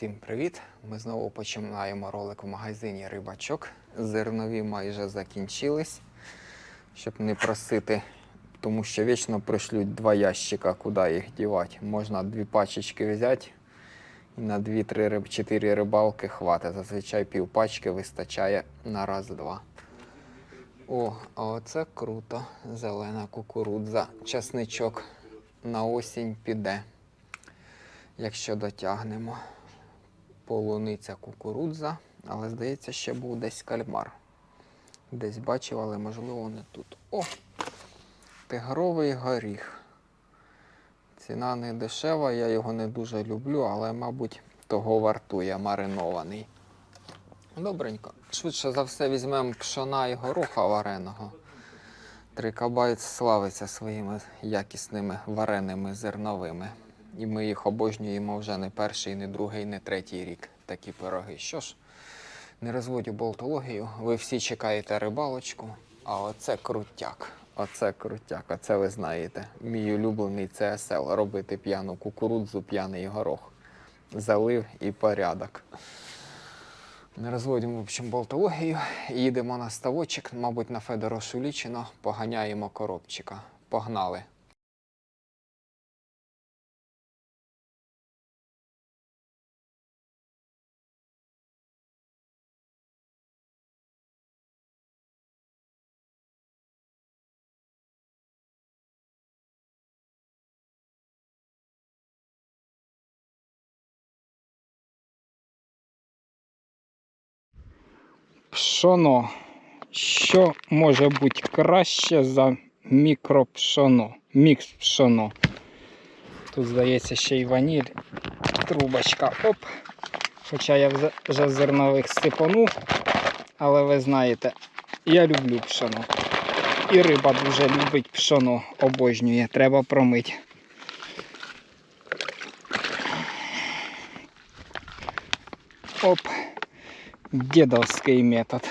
Всім привіт! Ми знову починаємо ролик в магазині Рибачок. Зернові майже закінчились, щоб не просити, тому що вічно пришлють два ящика, куди їх дівати. Можна дві пачечки взяти і на 2-3 риб, 4 рибалки хватить. Зазвичай пів пачки вистачає на раз-два. О, а оце круто. Зелена кукурудза. Часничок на осінь піде якщо дотягнемо. Полуниця кукурудза, але здається, ще був десь кальмар. Десь бачив, але можливо не тут. О! Тигровий горіх. Ціна не дешева, я його не дуже люблю, але, мабуть, того вартує маринований. Добренько. Швидше за все візьмемо пшона і гороха вареного. Трикабайт славиться своїми якісними вареними зерновими. І ми їх обожнюємо вже не перший, не другий, не третій рік. Такі пироги. Що ж, не розводю болтологію. Ви всі чекаєте рибалочку, а оце крутяк. Оце крутяк, оце ви знаєте. Мій улюблений ЦСЛ. Робити п'яну кукурудзу, п'яний горох. Залив і порядок. Не розводимо, в общем, болтологію. Їдемо на ставочок, мабуть, на Федоро Шулічино, поганяємо коробчика. Погнали. Пшоно. Що може бути краще за мікропшоно? Мікс пшоно. Тут, здається, ще й ваніль. Трубочка. Оп. Хоча я вже- зернових сипанув. Але ви знаєте, я люблю пшоно. І риба дуже любить пшоно, обожнює. Треба промити. Оп. Дідовський метод.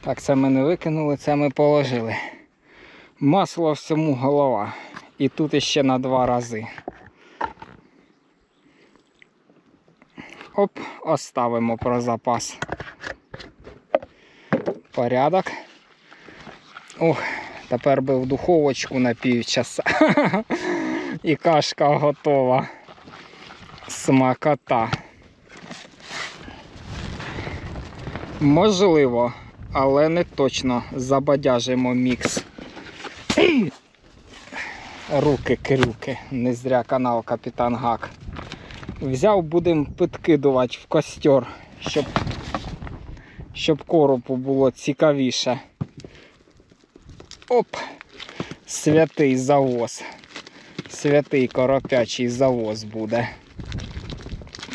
Так, це ми не викинули, це ми положили. Масло всьому голова. І тут іще на два рази. Оп, оставимо про запас. Порядок. Ох, тепер би в духовочку на півчаса. І кашка готова. Смакота. Можливо, але не точно забадяжимо мікс. Руки крюки, не зря канал Капітан Гак. Взяв, будемо підкидувати в костер, щоб, щоб коропу було цікавіше. Оп! Святий завоз. Святий коропячий завоз буде.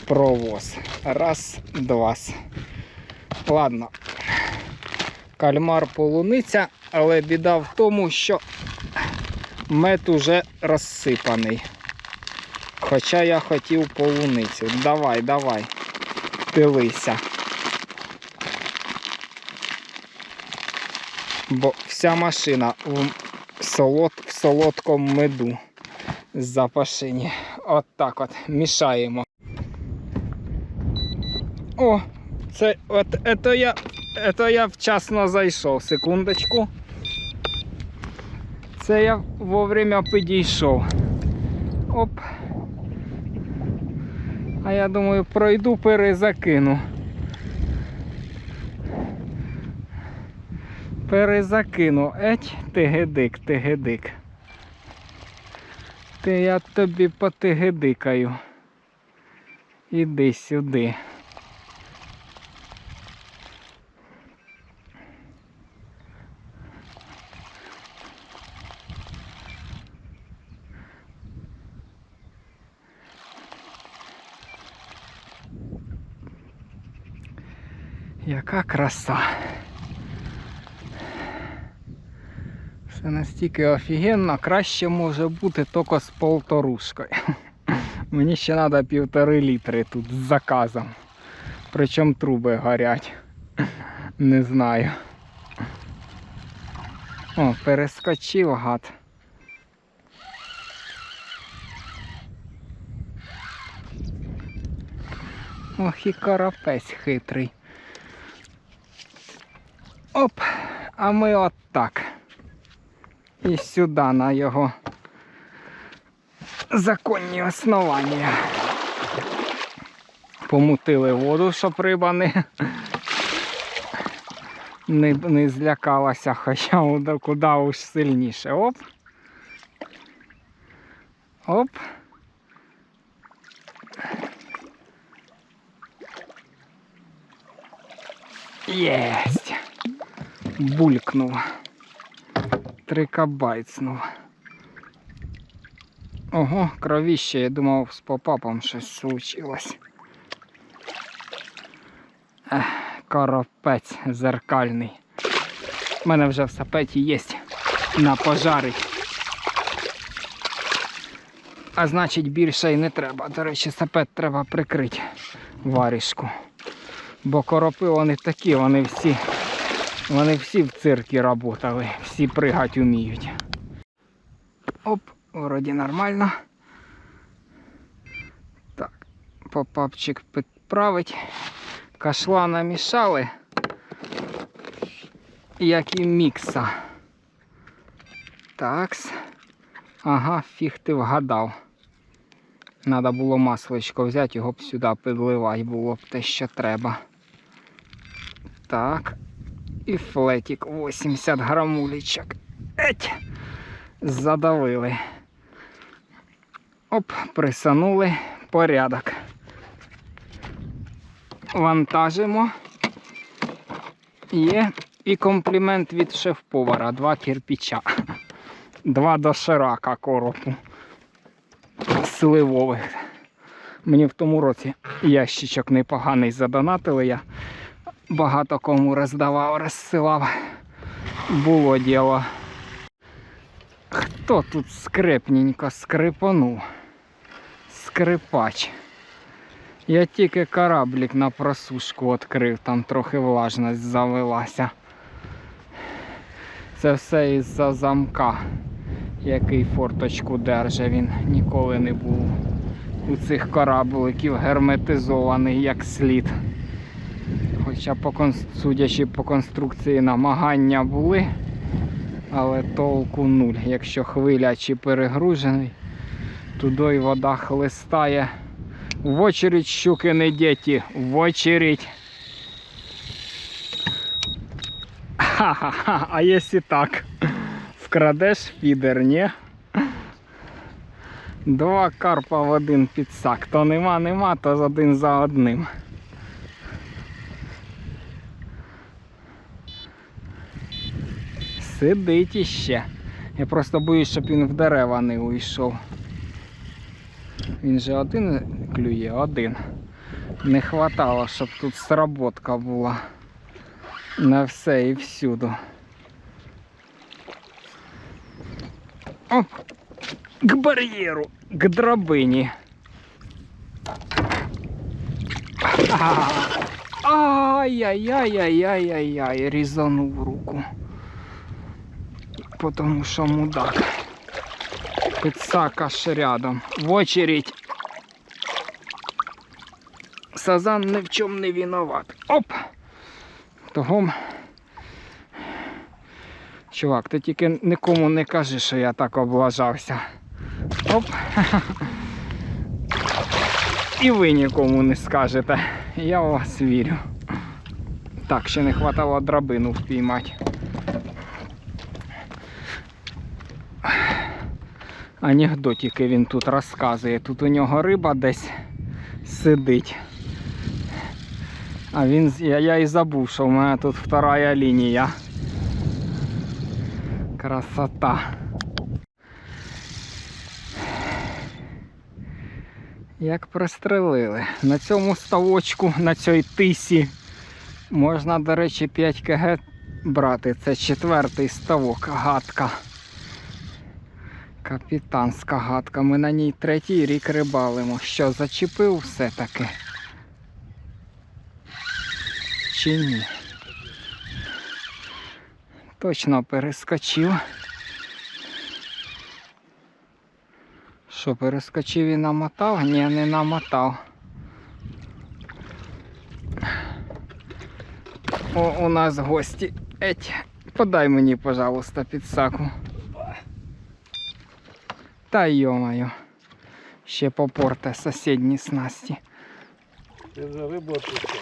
Провоз. Раз, два. Ладно. Кальмар полуниця, але біда в тому, що мед уже розсипаний. Хоча я хотів полуницю. Давай, давай, пилися. Бо вся машина в, солод, в солодкому меду запашині. От так от мішаємо. О, це от это я, это я вчасно зайшов. Секундочку. Це я вовремя підійшов. Оп. А я думаю, пройду, перезакину. Перезакину. Еть, тигедик, тигедик. Ти я тобі потигедикаю. Іди сюди. Краса. Все настільки офігенно, краще може бути тільки з полторушкою. Мені ще треба півтори літри тут з заказом. Причому труби горять. Не знаю. О, перескочив гад. Ох і карапець хитрий. Оп, а ми от так. І сюди на його законні основання. Помутили воду, щоб риба не, не, не злякалася, хоча куди уж сильніше. Оп. Оп. Єсть. Булькнув. Трикабайцнув. Ого, кровіще, я думав, з попапом щось случилось. Ех, коропець зеркальний. У мене вже в сапеті є на пожарить. А значить більше й не треба. До речі, сапет треба прикрити варішку. Бо коропи вони такі, вони всі, вони всі в циркі працювали, всі пригати вміють. Оп, вроді нормально. Так, попапчик підправить. Кашла намішали, як і мікса. Такс. Ага, фіг ти вгадав. Надо було масличко взяти, його б сюди підливати було б те, що треба. Так. І флетик 80 грамулечок. Еть! Задавили. Оп, присанули. Порядок. Вантажимо. Є і комплімент від шеф-повара. Два кирпича. Два доширака коропу. Сливових. Мені в тому році ящичок непоганий задонатили. Я багато кому роздавав, розсилав. Було діло. Хто тут скрипненько скрипанув? Скрипач. Я тільки кораблік на просушку відкрив, там трохи влажність завелася. Це все із-за замка, який форточку держить. Він ніколи не був у цих корабликів герметизований як слід. Хоча, по, судячи по конструкції, намагання були, але толку нуль. Якщо хвиля чи перегружений, туди вода хлистає. В очередь, щуки не діти, в очередь. Ха-ха-ха, а якщо так? Вкрадеш фідер, ні? Два карпа в один підсак. То нема, нема, то один за одним. Сидить іще. Я просто боюсь, щоб він в дерева не уйшов. Він же один клює, один. Не хватало, щоб тут сработка була на все і всюду. Оп! К бар'єру, к драбині. Ай-яй-яй-яй-яй-яй-яй, різанув руку. Потому що мудак. Підсак аж рядом. В очередь. Сазан ні в чому не виноват. Оп! Того. Чувак, ти тільки нікому не кажи, що я так облажався. Оп. І ви нікому не скажете. Я в вас вірю. Так, ще не хватало драбину впіймати. Анекдотики він тут розказує. Тут у нього риба десь сидить. А він, я, я і забув, що в мене тут вторая лінія. Красота. Як пристрелили. На цьому ставочку, на цій тисі, можна, до речі, 5 кг брати. Це четвертий ставок, гадка. Капітанська гадка. Ми на ній третій рік рибалимо. Що, зачепив все-таки? Чи ні? Точно перескочив. Що, перескочив і намотав? Ні, не намотав. О, у нас гості. Еть, подай мені, пожалуйста, підсаку. Та йомаю. Ще попорте сусідні снасті. Ти вже рибу відпускав.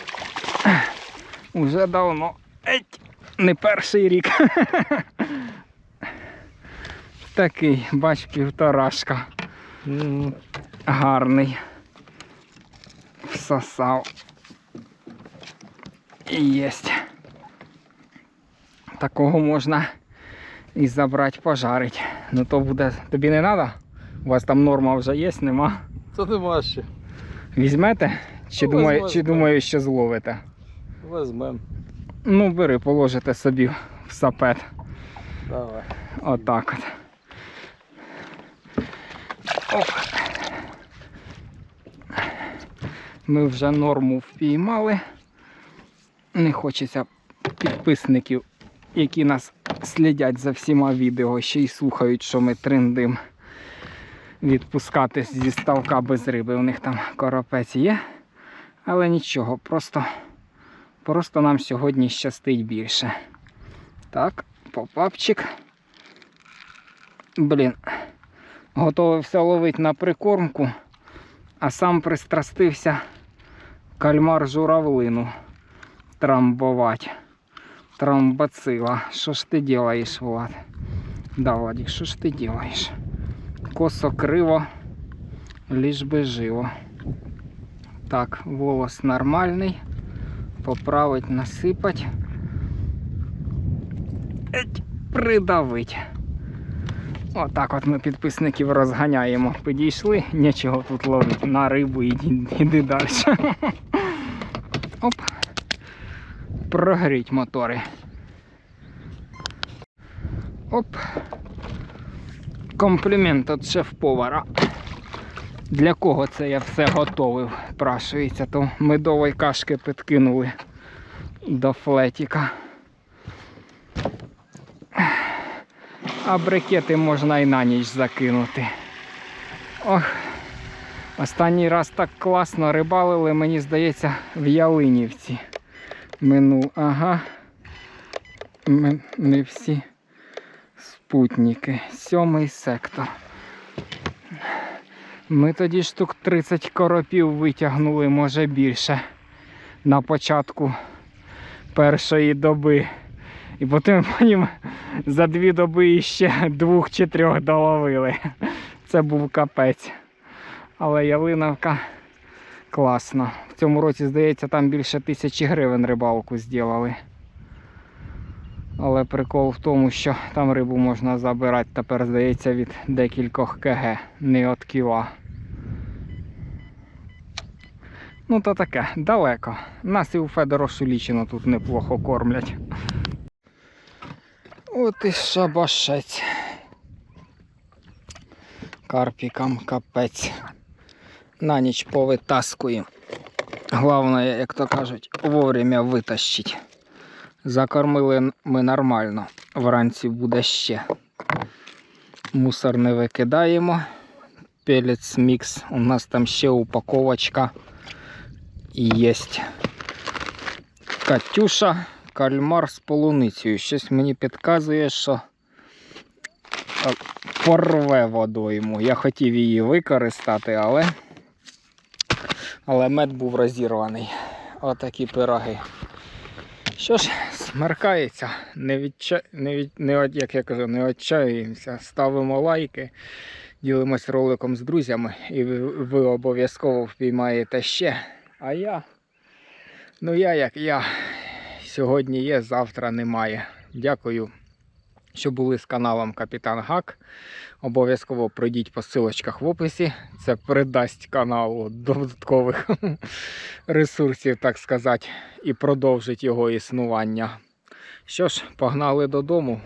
Уже давно. Еть, не перший рік. Такий, бач, півторашка. Гарний. Всосав. І єсть. Такого можна і забрати, пожарити. Ну то буде. Тобі не треба? У вас там норма вже є, нема? Це нема ще. Візьмете? Чи, Ну, думаю, чи думаю, що зловите? Возьмем. Ну, бери, положите собі в сапет. Давай. Отак от. Оп. Ми вже норму впіймали. Не хочеться підписників, які нас слідять за всіма відео, ще й слухають, що ми трендим. Відпускати зі ставка без риби. У них там коропець є. Але нічого, просто, просто нам сьогодні щастить більше. Так, попапчик. Блін, готовився ловити на прикормку, а сам пристрастився кальмар журавлину трамбувати. Трамбацила. Що ж ти делаєш, Влад? Да, Владик, що ж ти делаєш? Косо криво, ліж би живо. Так, волос нормальний. Поправить, насипать. Еть, придавить. Отак от ми підписників розганяємо. Підійшли, нічого тут ловити. На рибу іди, іди далі. Оп. Прогріть мотори. Оп. Комплімент від шеф-повара. Для кого це я все готовив? Прашується, то медової кашки підкинули до флетіка. А брикети можна і на ніч закинути. Ох, останній раз так класно рибалили, мені здається, в Ялинівці. Минув, ага. Ми всі спутники. Сьомий сектор. Ми тоді штук 30 коропів витягнули, може більше, на початку першої доби. І потім потім за дві доби іще двох чи трьох доловили. Це був капець. Але ялиновка класна. В цьому році, здається, там більше тисячі гривень рибалку зробили. Але прикол в тому, що там рибу можна забирати тепер, здається, від декількох КГ, не від кіла. Ну то таке, далеко. Нас і у Федорошу лічено тут неплохо кормлять. От і шабашець. Карпікам капець. На ніч повитаскуємо. Головне, як то кажуть, вовремя витащить. Закормили ми нормально. Вранці буде ще. Мусор не викидаємо. Пелець мікс. У нас там ще упаковочка є. Катюша, кальмар з полуницею. Щось мені підказує, що порве водойму. Я хотів її використати, але, але мед був розірваний. Отакі пироги. Що ж, смеркається, не відча... не від... не... як я кажу, не відчаюємося. Ставимо лайки, ділимось роликом з друзями, і ви, ви обов'язково впіймаєте ще. А я, ну я як я, сьогодні є, завтра немає. Дякую, що були з каналом Капітан Гак. Обов'язково пройдіть по ссылочках в описі. Це придасть каналу додаткових ресурсів, так сказати, і продовжить його існування. Що ж, погнали додому.